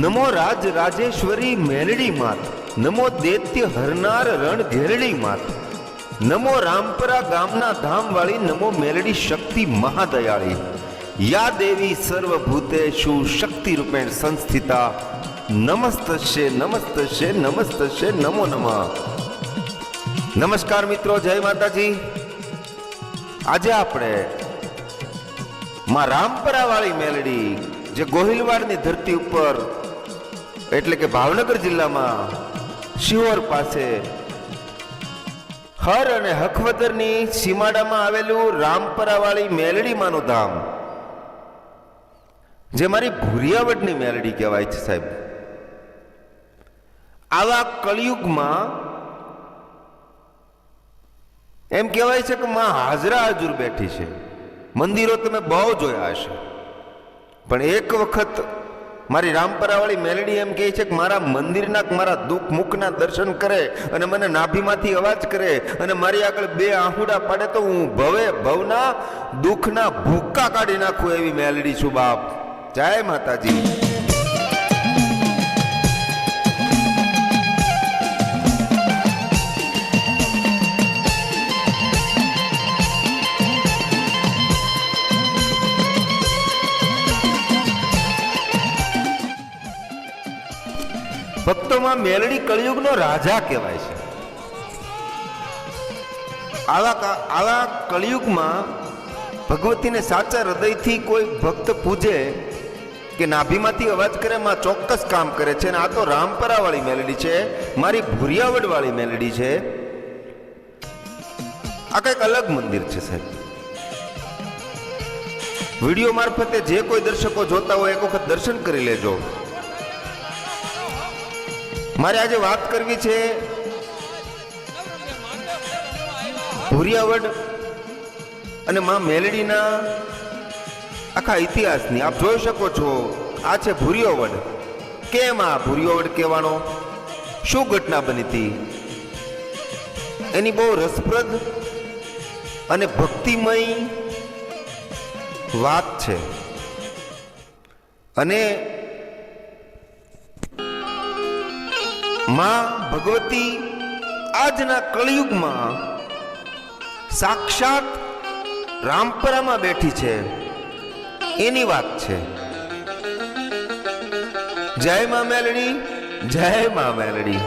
નમો રાજ રાજેશ્વરી મેલડી માત, નમો દૈત્ય હરનાર રણ ઘેરડી માત. નમો રામપરા ગામના ધામવાળી, નમો મેલડી શક્તિ મહાદયાળી. યા દેવી સર્વભૂતેષુ શક્તિ રૂપેણ સંસ્થિતા. નમસ્તશે નમસ્તશે નમસ્તશે નમો નમઃ. નમસ્કાર મિત્રો, જય માતાજી. આજે આપણે માં રામપરા વાળી મેલડી, જે ગોહિલવાડની ધરતી ઉપર એટલે કે ભાવનગર જિલ્લામાં શિહોર પાસે હર અને હખવદરની સીમાડામાં આવેલું રામપરાવાળી મેલડીમાંનું ધામ, જે મારી ભૂરિયાવડની મેલડી કહેવાય છે સાહેબ. આવા કળિયુગમાં એમ કહેવાય છે કે માં હાજરા હાજુર બેઠી છે. મંદિરો તમે બહુ જોયા હશે. પણ એક વખત મારી રામપરાવાળી મેલડી એમ કહે છે કે મારા મંદિરના મારા દુઃખ મુખના દર્શન કરે અને મને નાભીમાંથી અવાજ કરે અને મારી આગળ બે આહુડા પાડે તો હું ભવે ભવના દુઃખના ભૂક્કા કાઢી નાખું એવી મેલડી છું બાપ. જય માતાજી. ભક્તોમાં મેલડી કળિયુગનો રાજા કહેવાય છે. આવા આવા કળિયુગમાં ભગવતીને સાચા હૃદયથી કોઈ ભક્ત પૂજે કે નાભીમાંથી અવાજ કરે, માં ચોક્કસ કામ કરે છે અને આ તો રામપરાવાળી મેલડી છે, મારી ભૂરિયાવડવાળી મેલડી છે. આ કંઈક અલગ મંદિર છે સાહેબ. વીડિયો મારફતે જે કોઈ દર્શકો જોતા હોય એક વખત દર્શન કરી લેજો. મારે આજે વાત કરવી છે ભૂરિયાવડ અને માં મેલડીના આખા ઇતિહાસની. આપ જોઈ શકો છો, આ છે ભૂરિયોવડ. કેમ આ ભૂરિયોવડ કહેવાનો? શું ઘટના બની હતી? એની બહુ રસપ્રદ અને ભક્તિમય વાત છે. અને માં ભગવતી આજના કળિયુગમાં સાક્ષાત રામપરામાં બેઠી છે. એની વાત છે. જય મા મેલડી જય મા મેલડી